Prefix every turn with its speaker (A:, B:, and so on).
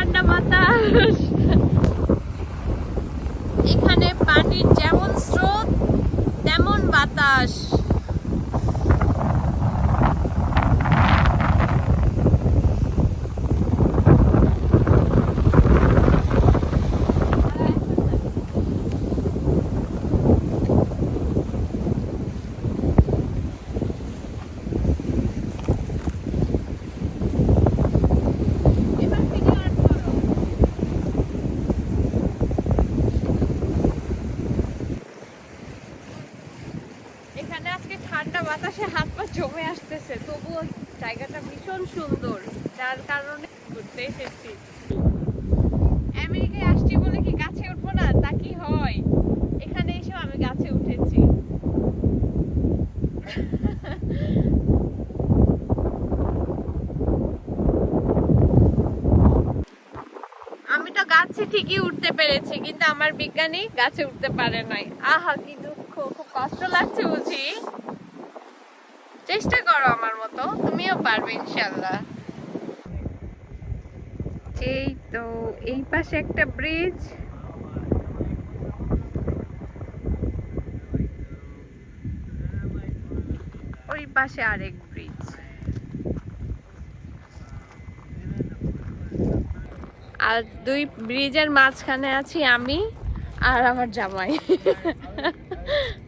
A: ঠান্ডা বাতাস। এখানে পানির যেমন স্রোত তেমন বাতাস। আজকে ঠান্ডা বাতাসে হাত পা জমে আসতেছে, তবুও জায়গাটা ভীষণ সুন্দর। যার কারণে ঘুরতে এসেছি। আমেরিকায় আসছি বলে কি গাছে উঠবো না? তা কি হয়? এখানে এসেও আমি গাছে উঠেছি। আমি তো গাছে ঠিকই উঠতে পেরেছি, কিন্তু আমার বিজ্ঞানী গাছে উঠতে পারে নাই। আহা কি দুঃখ, খুব কষ্ট লাগছে বুঝি। চেষ্টা করো আমার মতো, তুমিও পারবে ইনশাল্লাহ এই তো, এই পাশে একটা ব্রিজ ওই পাশে আরেক ব্রিজ আর দুই ব্রিজের মাঝখানে আছি আমি। আর আমার জামাই।